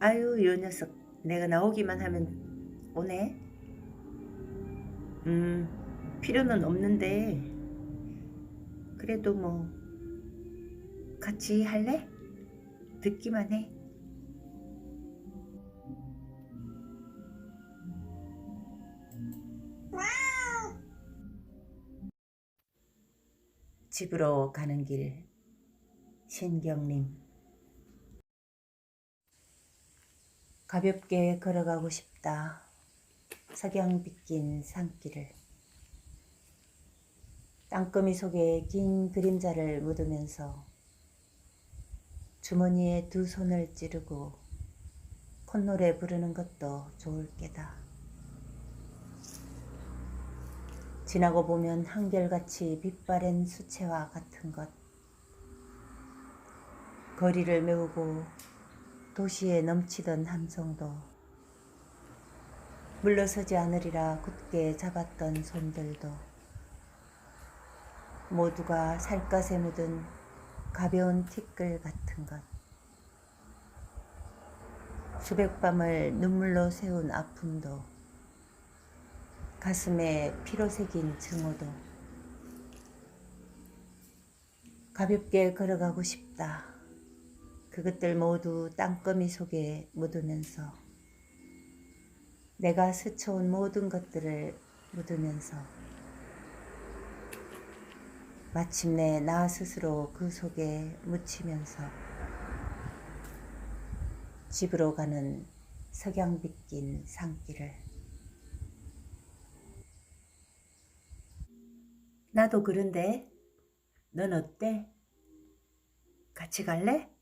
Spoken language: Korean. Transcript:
아유 요 녀석 내가 나오기만 하면 오네. 음 필요는 없는데 그래도 뭐 같이 할래? 듣기만 해. 집으로 가는 길 신경님 가볍게 걸어가고 싶다. 석양 빗긴 산길을 땅거미 속에 긴 그림자를 묻으면서 주머니에 두 손을 찌르고 콧노래 부르는 것도 좋을 게다. 지나고 보면 한결같이 빛바랜 수채화 같은 것. 거리를 메우고 도시에 넘치던 함성도 물러서지 않으리라 굳게 잡았던 손들도 모두가 살갗에 묻은 가벼운 티끌 같은 것. 수백 밤을 눈물로 세운 아픔도 가슴에 피로 새긴 증오도 가볍게 걸어가고 싶다. 그것들 모두 땅거미 속에 묻으면서 내가 스쳐온 모든 것들을 묻으면서 마침내 나 스스로 그 속에 묻히면서 집으로 가는 석양 빗긴 산길을 나도 그런데 넌 어때? 같이 갈래?